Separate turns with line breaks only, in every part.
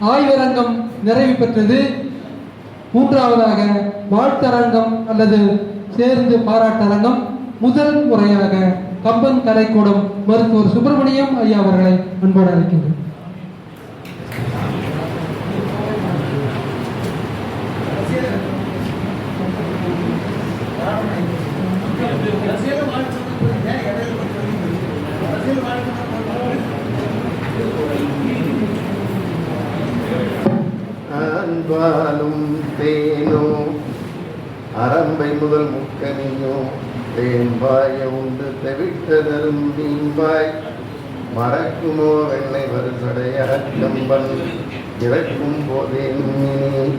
ஆய்வரங்கம் நிறைவு பெற்றது. மூன்றாவதாக வாழ்த்தரங்கம் அல்லது சேர்ந்து பாராட்டரங்கம். முதல் முறையாக கம்பன் கலைக்கூடம் மருத்துவர் சுப்பிரமணியம் ஐயா அவர்களை அன்போடு அழைக்கின்றேன்.
அன்பாலும் தேனோ. அரம்பை முதல் முக்கனியோ. தேன்பாய உண்டு தெவிட்டதரும் தீம்பாய் மறக்குமோ வெண்ணை வருசடையரக்கம்பன் இறக்கும் போதே மின்னி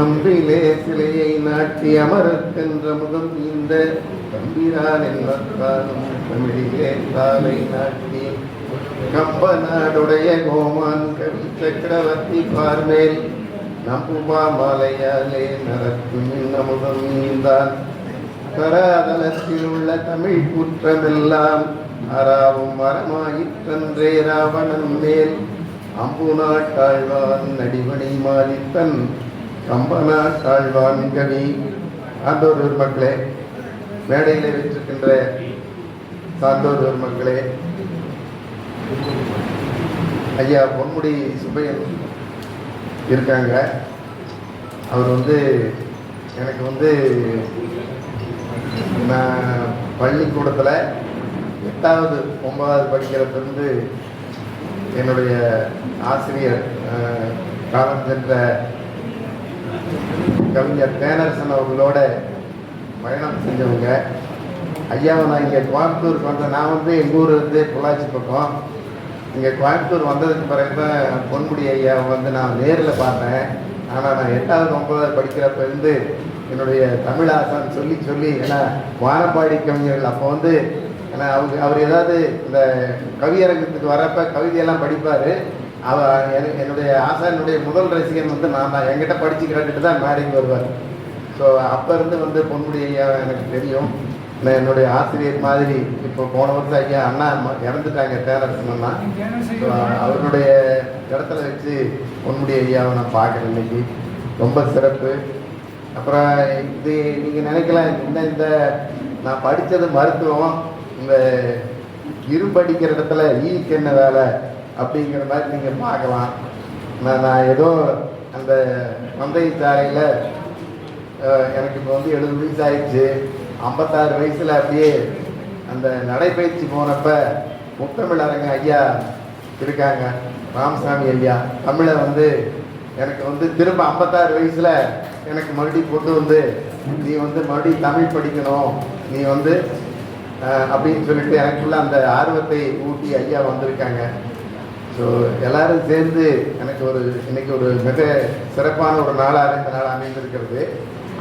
அம்பிலே சிலையை நாட்டி அமரத்தென்ற முகம் இந்த தம்பிரான் என்பதாலும் தமிழிலே தாலை நாட்டி. கம்ப நாடுடைய கோமான் கவி சக்கரவர்த்தி பார்மேல் நம்புமா மாலையாலே நடக்கும் இன்னமுதம் நீந்தான். கராதலத்தில் உள்ள தமிழ் குற்றமெல்லாம் அறாவும் மரமாயிற்றன்றே ராவணன் மேல். அம்பு நாட்டாழ்வான் நடிமணி மாலித்தன் கம்பநாட்டாழ்வான் கவி. ஆண்டோர் மக்களே மேடையில் வச்சிருக்கின்ற சான்றோர் மக்களே. ஐயா பொன்முடி சுப்பையன் இருக்காங்க. அவர் வந்து எனக்கு வந்து நான் பள்ளிக்கூடத்தில் எட்டாவது ஒன்பதாவது படிக்கிறதுலேருந்து என்னுடைய ஆசிரியர் காலம் சென்ற கவிஞர் தேனரசன் அவர்களோட பயணம் செஞ்சவங்க. ஐயாவை நான் இங்கே கோயம்புத்தூருக்கு வந்தேன். நான் வந்து எங்கள் ஊர் வந்து பொள்ளாச்சி பக்கம். இங்கே கோயம்புத்தூர் வந்ததுக்கு பிறகு தான் பொன்முடி ஐயாவை வந்து நான் நேரில் பார்த்தேன். ஆனால் நான் எட்டாவது ஒன்பதாவது படிக்கிறப்ப இருந்து என்னுடைய தமிழ் சொல்லி சொல்லி ஏன்னா வானப்பாடி கவிஞர்கள். அப்போ வந்து ஏன்னா அவங்க அவர் ஏதாவது இந்த கவியரங்கத்துக்கு வரப்போ கவிதையெல்லாம் படிப்பார். அவ என்னுடைய ஆசானுடைய முதல் ரசிகன் வந்து நான் தான். என்கிட்ட படிச்சுக்கிறேன்ட்டு கேட்டுட்டு தான் மேடைக்கு வருவார். ஸோ அப்போ இருந்து வந்து பொன்முடி ஐயா எனக்கு தெரியும். நான் என்னுடைய ஆசிரியர் மாதிரி இப்போ போன வருஷம் ஐயா அண்ணா இறந்துட்டாங்க தேரரசனா அவருடைய இடத்துல வச்சு உன்னுடைய ஐயாவை நான் பார்க்குறேன் இன்னைக்கு. ரொம்ப சிறப்பு. அப்புறம் இது நீங்கள் நினைக்கலாம் இந்த இந்த நான் படித்தது மருத்துவம் இந்த இரு படிக்கிற இடத்துல ஈக்கு என்ன வேலை அப்படிங்கிற மாதிரி நீங்கள் பார்க்கலாம். நான் நான் ஏதோ அந்த மந்தை சாலையில் எனக்கு இப்போ வந்து எழுபது வயசு ஆயிடுச்சு. ஐம்பத்தாறு வயசில் அப்படியே அந்த நடைபயிற்சி போனப்ப முத்தமிழ் அரங்க ஐயா இருக்காங்க ராமசாமி ஐயா. தமிழை வந்து எனக்கு வந்து திரும்ப ஐம்பத்தாறு வயசில் எனக்கு மறுபடியும் கொண்டு வந்து நீ வந்து மறுபடியும் தமிழ் படிக்கணும் நீ வந்து அப்படின்னு சொல்லிட்டு எனக்குள்ள அந்த ஆர்வத்தை ஊட்டி ஐயா வந்திருக்காங்க. ஸோ எல்லாரும் சேர்ந்து எனக்கு ஒரு இன்னைக்கு ஒரு மிக சிறப்பான ஒரு நாளாக இந்த நாள் அமைந்திருக்கிறது.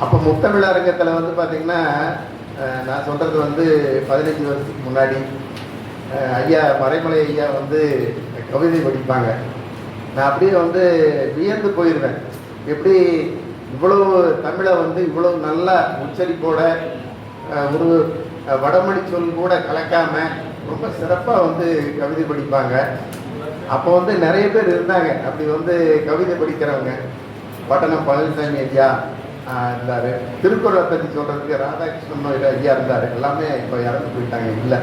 அப்போ முத்தமிழ் அரங்கத்தில் வந்து பார்த்திங்கன்னா நான் சொல்கிறது வந்து பதினஞ்சு வருஷத்துக்கு முன்னாடி ஐயா மறைமலை ஐயா வந்து கவிதை படிப்பாங்க. நான் அப்படியே வந்து வியந்து போயிடுவேன் எப்படி இவ்வளவு தமிழை வந்து இவ்வளவு நல்ல உச்சரிப்போட ஒரு வடமொழி சொல் கூட கலக்காம ரொம்ப சிறப்பாக வந்து கவிதை படிப்பாங்க. அப்போ வந்து நிறைய பேர் இருந்தாங்க. அப்படி வந்து கவிதை படிக்கிறவங்க. பட்டணம் பழனிசாமி ஐயா இருந்தார். திருக்குறளை பற்றி சொல்கிறதுக்கு ராதாகிருஷ்ணன் ஐயா இருந்தார். எல்லாமே இப்போ இறந்து போயிட்டாங்க. இல்லை.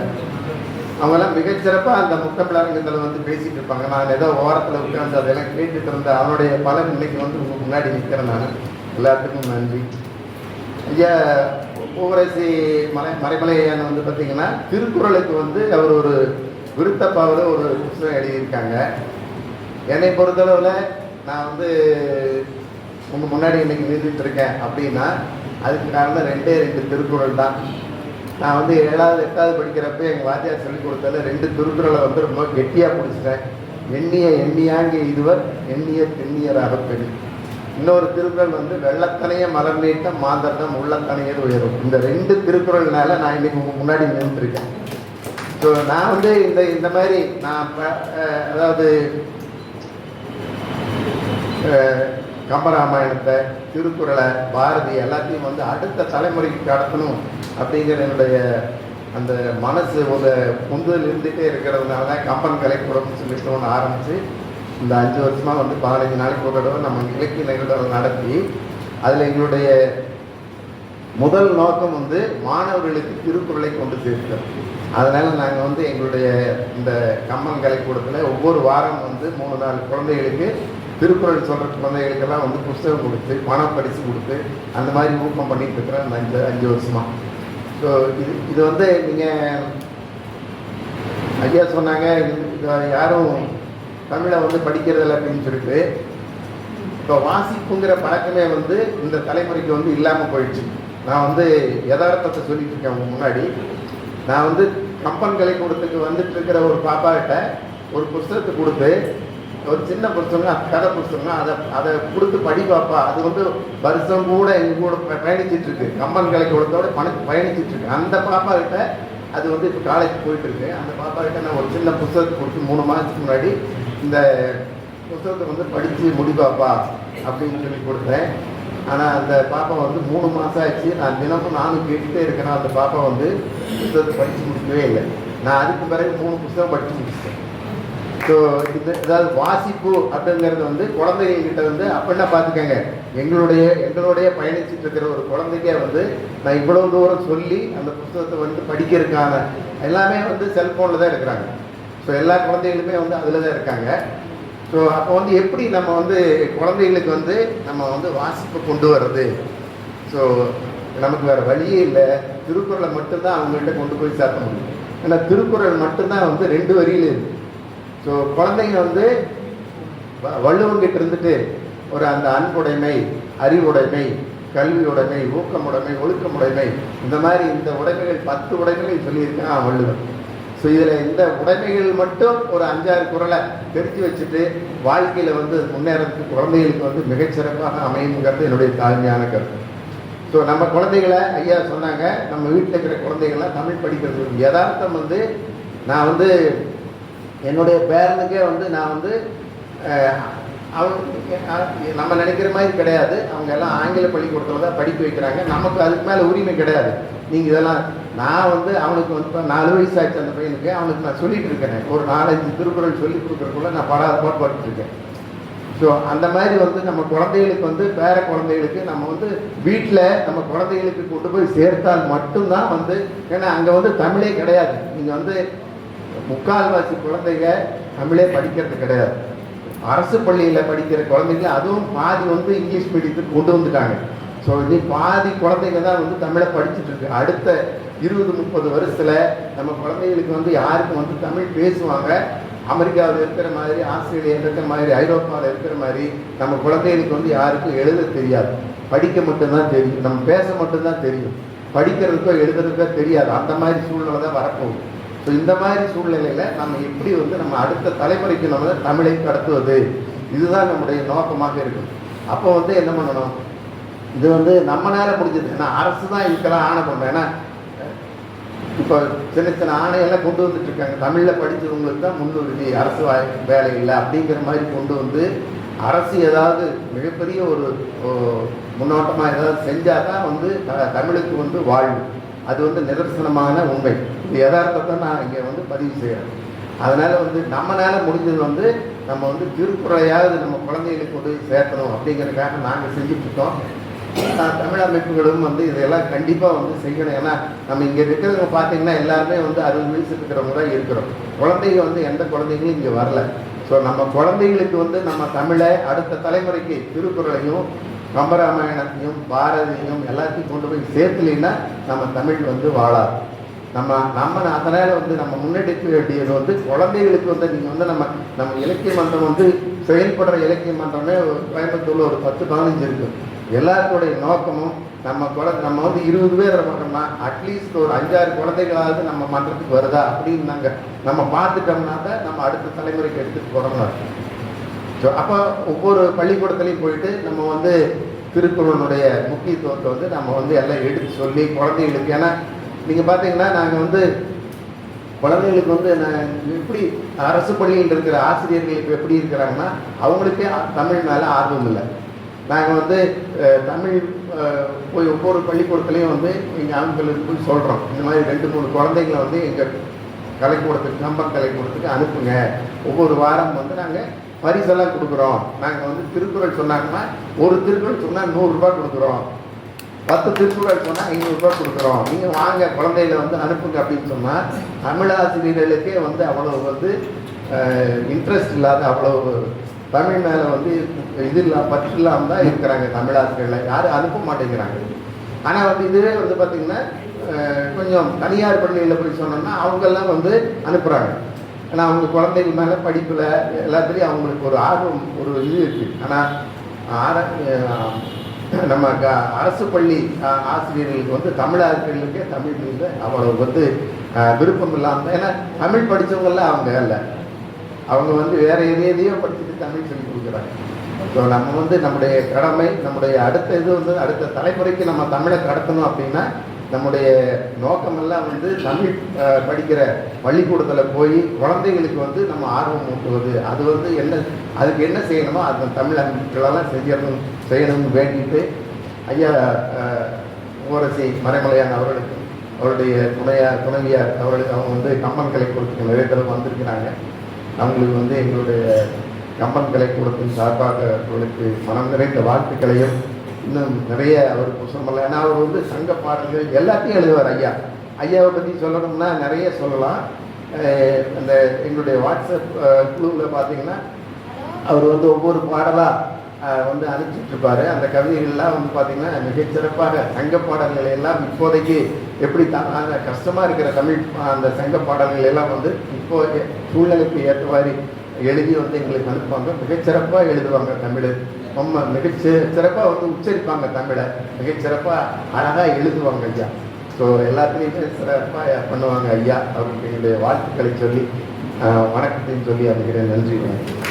அவங்கெல்லாம் மிகச்சிறப்பாக அந்த முத்தமிழரங்கத்தில் வந்து பேசிகிட்டு இருப்பாங்க. நான் ஏதோ ஓரத்தில் உட்காந்து அதெல்லாம் கேட்டுட்டு இருந்தேன். அவனுடைய பலன் இன்னைக்கு வந்து உங்களுக்கு முன்னாடி நிற்கிறேன் நான். எல்லாத்துக்கும் நன்றி. ஐயா பூவரசி மலை மறைமலையான வந்து பார்த்திங்கன்னா திருக்குறளுக்கு வந்து அவர் ஒரு விருத்தப்பாவில் ஒரு புஸ்தகம் எழுதியிருக்காங்க. என்னை பொறுத்தளவில் நான் வந்து உங்கள் முன்னாடி இன்றைக்கி நின்றுட்டு இருக்கேன் அப்படின்னா அதுக்கு காரணம் ரெண்டே ரெண்டு திருக்குறள் தான். நான் வந்து ஏழாவது எட்டாவது படிக்கிறப்ப எங்கள் வாத்தியார் சொல்லிக் கொடுத்ததுல ரெண்டு திருக்குறளை வந்து ரொம்ப கெட்டியாக பிடிச்சிட்டேன் எண்ணிய எண்ணியாங்க இதுவர் எண்ணிய தென்னியராக பெண். இன்னொரு திருக்குறள் வந்து வெள்ளத்தனைய மலர் நீட்ட மாந்தர்தம் உள்ளத்தனையே உயரும். இந்த ரெண்டு திருக்குறள்னால நான் இன்னைக்கு உங்கள் முன்னாடி நின்றுருக்கேன் ஸோ நான் வந்து இந்த இந்த மாதிரி நான் அதாவது கம்பராமாயணத்தை திருக்குறளை பாரதி எல்லாத்தையும் வந்து அடுத்த தலைமுறைக்கு கடத்தணும் அப்படிங்கிற என்னுடைய அந்த மனசு ஒரு உந்துதல் இருந்துகிட்டே இருக்கிறதுனால தான் கம்பன் கலைக்கூடம்னு சொல்லிட்டு ஒன்று ஆரம்பித்து இந்த அஞ்சு வருஷமாக வந்து பதினஞ்சு நாளைக்கு ஒரு தடவை நம்ம இலக்கிய நிகழ்வுகள் நடத்தி அதில் எங்களுடைய முதல் நோக்கம் வந்து மாணவர்களுக்கு திருக்குறளை கொண்டு சேர்க்கிறோம் அதனால் நாங்கள் வந்து எங்களுடைய இந்த கம்பன் கலைக்கூடத்தில் ஒவ்வொரு வாரம் வந்து மூணு நாலு குழந்தைகளுக்கு திருக்குறள் சொல்கிற குழந்தைகளுக்கெல்லாம் வந்து புஸ்தகம் கொடுத்து பணம் பரிசு கொடுத்து அந்த மாதிரி ஊக்கம் பண்ணிட்டு இருக்கிறேன் அந்த அஞ்சு அஞ்சு வருஷமாக ஸோ இது இது வந்து நீங்கள் ஐயா சொன்னாங்க யாரும் தமிழை வந்து படிக்கிறதில்ல அப்படின்னு சொல்லிட்டு. இப்போ வாசிப்புங்கிற பழக்கமே வந்து இந்த தலைமுறைக்கு வந்து இல்லாமல் போயிடுச்சு. நான் வந்து யதார்த்தத்தை சொல்லிட்டு இருக்கேன் முன்னாடி. நான் வந்து கம்பன் கலைக்கூடத்துக்கு வந்துட்டு இருக்கிற ஒரு பாப்பாக்கிட்ட ஒரு புஸ்தகத்தை கொடுத்து ஒரு சின்ன புத்தகம்னா கதை புஸ்தகம் அதை அதை கொடுத்து படி பார்ப்பா அது வந்து வருஷம் கூட எங்க கூட ப- இருக்கு. கம்பன் கலைக்கூடத்தோட பண பயணிச்சுட்டு இருக்கு. அந்த பாப்பா கிட்ட அது வந்து இப்போ காலேஜ் போயிட்டு இருக்கு. அந்த பாப்பா கிட்ட நான் ஒரு சின்ன புஸ்தகத்தை கொடுத்து மூணு மாதத்துக்கு முன்னாடி இந்த புத்தகத்தை வந்து படித்து முடிப்பாப்பா அப்படின்னு சொல்லி கொடுத்தேன். ஆனால் அந்த பாப்பா வந்து மூணு மாதம் ஆச்சு நான் தினமும் நானும் கேட்டுட்டே இருக்கிறேன் அந்த பாப்பா வந்து புத்தகத்தை படித்து முடிக்கவே இல்லை. நான் அதுக்கு பிறகு மூணு புத்தகம் படித்து முடிச்சிட்டேன். ஸோ இது அதாவது வாசிப்பு அப்படிங்கிறது வந்து குழந்தைகிட்ட வந்து அப்படின்னா பார்த்துக்கங்க? எங்களுடைய எங்களுடைய பயணிச்சுட்டு இருக்கிற ஒரு குழந்தைக்கே வந்து நான் இவ்வளோ தூரம் சொல்லி அந்த புத்தகத்தை வந்து படிக்கிறதுக்கான எல்லாமே வந்து செல்ஃபோனில் தான் இருக்கிறாங்க ஸோ எல்லா குழந்தைகளுமே வந்து அதில் தான் இருக்காங்க. ஸோ அப்போ வந்து எப்படி நம்ம வந்து குழந்தைகளுக்கு வந்து நம்ம வந்து வாசிப்பு கொண்டு வர்றது? ஸோ நமக்கு வேறு வழியே இல்லை. திருக்குறளை மட்டும்தான் அவங்கள்ட்ட கொண்டு போய் சேர்த்த முடியும். ஏன்னா திருக்குறள் மட்டும்தான் வந்து ரெண்டு வரியில் இருக்குது ஸோ குழந்தைங்க வந்து வ- வள்ளுவங்கிட்ட இருந்துட்டு ஒரு அந்த அன்புடைமை அறிவுடைமை கல்வியுடைமை ஊக்கமுடைமை ஒழுக்கமுடைமை இந்த மாதிரி இந்த உடைமைகள் பத்து உடைமைகள் சொல்லியிருக்கான் வள்ளுவன். ஸோ இதில் இந்த உடைமைகள் மட்டும் ஒரு அஞ்சாறு குரலை தெரிஞ்சு வச்சுட்டு வாழ்க்கையில் வந்து முன்னேறதுக்கு குழந்தைகளுக்கு வந்து மிகச்சிறப்பாக அமையுங்கிறது என்னுடைய தாழ்மையான கருத்து. ஸோ நம்ம குழந்தைகளை ஐயா சொன்னாங்க நம்ம வீட்டில் இருக்கிற குழந்தைகள்லாம் தமிழ் படிக்கிறது யதார்த்தம் வந்து நான் வந்து என்னுடைய பேரனுக்கே வந்து நான் வந்து அவங்க நம்ம நினைக்கிற மாதிரி கிடையாது. அவங்க எல்லாம் ஆங்கில பள்ளிக்கூடத்தில் தான் படிக்க வைக்கிறாங்க. நமக்கு அதுக்கு மேலே உரிமை கிடையாது. நீங்கள் இதெல்லாம் நான் வந்து அவனுக்கு வந்து இப்போ நாலு வயசு ஆச்சு அந்த பையனுக்கு. அவனுக்கு நான் சொல்லிட்டு இருக்கேன். ஒரு நாலஞ்சு திருக்குறள் சொல்லி கொடுக்குறக்குள்ள நான் படாத பாட்டு இருக்கேன். ஸோ அந்த மாதிரி வந்து நம்ம குழந்தைகளுக்கு வந்து பேர குழந்தைகளுக்கு நம்ம வந்து வீட்டில் நம்ம குழந்தைகளுக்கு கொண்டு போய் சேர்த்தால் மட்டும்தான் வந்து ஏன்னா அங்கே வந்து தமிழே கிடையாது. நீங்கள் வந்து முக்கால்வாசி குழந்தைங்க தமிழே படிக்கிறது கிடையாது. அரசு பள்ளியில் படிக்கிற குழந்தைங்க அதுவும் பாதி வந்து இங்கிலீஷ் மீடியத்துக்கு கொண்டு வந்துட்டாங்க. ஸோ இது பாதி குழந்தைங்க தான் வந்து தமிழை படிச்சுட்டு இருக்கு. அடுத்த இருபது முப்பது வருஷத்தில் நம்ம குழந்தைகளுக்கு வந்து யாருக்கும் வந்து தமிழ் பேசுவாங்க. அமெரிக்காவில் இருக்கிற மாதிரி ஆஸ்திரேலியாவில் இருக்கிற மாதிரி ஐரோப்பாவில் இருக்கிற மாதிரி நம்ம குழந்தைகளுக்கு வந்து யாருக்கும் எழுத தெரியாது. படிக்க மட்டும்தான் தெரியும். நம்ம பேச மட்டும்தான் தெரியும். படிக்கிறதுக்கோ எழுதுறதுக்கோ தெரியாது. அந்த மாதிரி சூழ்நிலை தான் வரப்போகுது. ஸோ இந்த மாதிரி சூழ்நிலையில் நம்ம எப்படி வந்து நம்ம அடுத்த தலைமுறைக்கு நம்ம தமிழை கடத்துவது? இதுதான் நம்முடைய நோக்கமாக இருக்கும். அப்போ வந்து என்ன பண்ணணும்? இது வந்து நம்ம நேரம் முடிஞ்சது. ஏன்னா அரசு தான் இதுக்கெல்லாம் ஆணை பண்ணுறேன் ஏன்னா இப்போ சின்ன சின்ன ஆணையெல்லாம் கொண்டு வந்துட்டு இருக்காங்க. தமிழில் படித்தவங்களுக்கு தான் முன்னுரிமை அரசு வாய்- வேலை இல்லை அப்படிங்கிற மாதிரி கொண்டு வந்து அரசு ஏதாவது மிகப்பெரிய ஒரு முன்னோட்டமாக ஏதாவது செஞ்சால் தான் வந்து த- தமிழுக்கு வந்து வாழ்வு. அது வந்து நிதர்சனமான உண்மை. இது யதார்த்தத்தை நான் இங்கே வந்து பதிவு செய்கிறேன் அதனால் வந்து நம்மளால முடிஞ்சது வந்து நம்ம வந்து திருக்குறளையாவது நம்ம குழந்தைகளுக்கு கொண்டு போய் சேர்க்கணும் அப்படிங்கிறதுக்காக நாங்கள் செஞ்சுட்ருக்கோம் தமிழ் அமைப்புகளும் வந்து இதெல்லாம் கண்டிப்பாக வந்து செய்யணும். ஏன்னா நம்ம இங்கே இருக்கிறவங்க பார்த்தீங்கன்னா எல்லாருமே வந்து அறுபது வயசு இருக்கிறவங்க தான் இருக்கிறோம். குழந்தைங்க வந்து எந்த குழந்தைங்களும் இங்கே வரல. ஸோ நம்ம குழந்தைகளுக்கு வந்து நம்ம தமிழை அடுத்த தலைமுறைக்கு திருக்குறளையும் கம்பராமாயணத்தையும் பாரதியும் எல்லாத்தையும் கொண்டு போய் சேர்த்துலைன்னா நம்ம தமிழ் வந்து வாழாது. நம்ம நம்ம அதனால் வந்து நம்ம முன்னெடுக்க வேண்டியது வந்து குழந்தைகளுக்கு வந்து நீங்கள் வந்து நம்ம நம்ம இலக்கிய மன்றம் வந்து செயல்படுற இலக்கிய மன்றமே ஒரு கோயம்புத்தூர்ல ஒரு பத்து பதினஞ்சு இருக்குது எல்லாருடைய நோக்கமும் நம்ம குழந்தை நம்ம வந்து இருபது பேர் இருக்கோம்னா அட்லீஸ்ட் ஒரு அஞ்சாறு குழந்தைகளாவது நம்ம மன்றத்துக்கு வருதா அப்படின்னு நாங்கள் நம்ம பார்த்துட்டோம்னா தான் நம்ம அடுத்த தலைமுறைக்கு எடுத்துகிட்டு போகிறோம் ஸோ அப்போ ஒவ்வொரு பள்ளிக்கூடத்துலையும் போயிட்டு நம்ம வந்து திருக்குறளுடைய முக்கியத்துவத்தை வந்து நம்ம வந்து எல்லாம் எடுத்து சொல்லி குழந்தைகளுக்கு ஏன்னா நீங்கள் பார்த்தீங்கன்னா நாங்கள் வந்து குழந்தைங்களுக்கு வந்து நான் எப்படி அரசு பள்ளியில் இருக்கிற ஆசிரியர்கள் இப்போ எப்படி இருக்கிறாங்கன்னா அவங்களுக்கே தமிழ் மேலே ஆர்வம் இல்லை. நாங்கள் வந்து தமிழ் போய் ஒவ்வொரு பள்ளிக்கூடத்துலையும் வந்து எங்கள் ஆண்களுக்கு போய் சொல்கிறோம் இந்த மாதிரி ரெண்டு மூணு குழந்தைங்களை வந்து எங்கள் கலைக்கூடத்துக்கு கம்பம் கலைக்கூடத்துக்கு அனுப்புங்க. ஒவ்வொரு வாரம் வந்து நாங்கள் பரிசெல்லாம் கொடுக்குறோம். நாங்கள் வந்து திருக்குறள் சொன்னாங்கன்னா ஒரு திருக்குறள் சொன்னால் நூறுரூபா கொடுக்குறோம். பத்து திருக்குறள் சொன்னால் ஐநூறுரூபா கொடுக்குறோம். நீங்கள் வாங்க குழந்தையில வந்து அனுப்புங்க அப்படின்னு சொன்னால் தமிழாசிரியர்களுக்கே வந்து அவ்வளோ வந்து இன்ட்ரெஸ்ட் இல்லாத அவ்வளோ தமிழ் மேலே வந்து இது இல்லாம பற்று இல்லாமல் தான் இருக்கிறாங்க தமிழாசிரியர்கள். யாரும் அனுப்ப மாட்டேங்கிறாங்க. ஆனால் வந்து இதுவே வந்து பார்த்திங்கன்னா கொஞ்சம் தனியார் பள்ளியில் போய் சொன்னோம்னா அவங்கெல்லாம் வந்து அனுப்புகிறாங்க ஏன்னா அவங்க குழந்தைங்க மேலே படிப்பில் எல்லாத்துலேயும் அவங்களுக்கு ஒரு ஆர்வம் ஒரு இது இருக்குது ஆனால் ஆர நம்ம க அரசு பள்ளி ஆசிரியர்களுக்கு வந்து தமிழ் ஆசிரியர்களுக்கே தமிழ் மீது அவ்வளவு வந்து விருப்பம் இல்லாமல் ஏன்னா தமிழ் படித்தவங்கெல்லாம் அவங்க இல்லை. அவங்க வந்து வேறு எதையோ படிச்சுட்டு தமிழ் சொல்லி கொடுக்குறாங்க. ஸோ நம்ம வந்து நம்முடைய கடமை நம்முடைய அடுத்த இது வந்து அடுத்த தலைமுறைக்கு நம்ம தமிழை கடத்தணும் அப்படின்னா நம்முடைய நோக்கமெல்லாம் வந்து தமிழ் படிக்கிற பள்ளிக்கூடத்தில் போய் குழந்தைகளுக்கு வந்து நம்ம ஆர்வம் ஊட்டுவது. அது வந்து என்ன அதுக்கு என்ன செய்யணுமோ அது தமிழ் அமைப்புகளெல்லாம் செய்யணும் செய்யணும்னு வேண்டிட்டு ஐயா ஓரசி ஊரசி மறைமலையான் அவர்களுக்கு அவருடைய துணையார் துணைவியார் அவர்களுக்கு அவங்க வந்து கம்பன் கலை கொடுத்து நிறைய தடவை வந்திருக்கிறாங்க. அவங்களுக்கு வந்து எங்களுடைய கம்பன் கலைக்கூடத்தின் சார்பாக அவர்களுக்கு மனம் நிறைந்த வாழ்த்துக்களையும் இன்னும் நிறைய அவர் சொல்லலாம் ஏன்னா அவர் வந்து சங்க பாடல்கள் எல்லாத்தையும் எழுதுவார் ஐயா. ஐயாவை பற்றி சொல்லணும்னா நிறைய சொல்லலாம். அந்த எங்களுடைய வாட்ஸ்அப் குழுவில் பார்த்தீங்கன்னா அவர் வந்து ஒவ்வொரு பாடலாக வந்து அனுப்பிச்சிட்ருப்பார் அந்த கவிதைகள்லாம் வந்து பார்த்திங்கன்னா மிகச்சிறப்பாக சங்க பாடல்களை எல்லாம் இப்போதைக்கு எப்படி தான் அந்த கஷ்டமாக இருக்கிற தமிழ் அந்த சங்க பாடல்கள் எல்லாம் வந்து இப்போ சூழ்நிலைக்கு ஏற்ற மாதிரி எழுதி வந்து எங்களுக்கு அனுப்புவாங்க மிகச்சிறப்பாக எழுதுவாங்க தமிழ். ரொம்ப மிகச்சி சிறப்பாக வந்து உச்சரிப்பாங்க தமிழை. மிகச்சிறப்பாக அழகாக எழுதுவாங்க ஐயா. ஸோ எல்லாத்துலேயுமே சிறப்பாக பண்ணுவாங்க ஐயா. அவருக்கு என்னுடைய வாழ்த்துக்களை சொல்லி வணக்கத்தையும் சொல்லி அமைகிறேன் நன்றி வணக்கம்.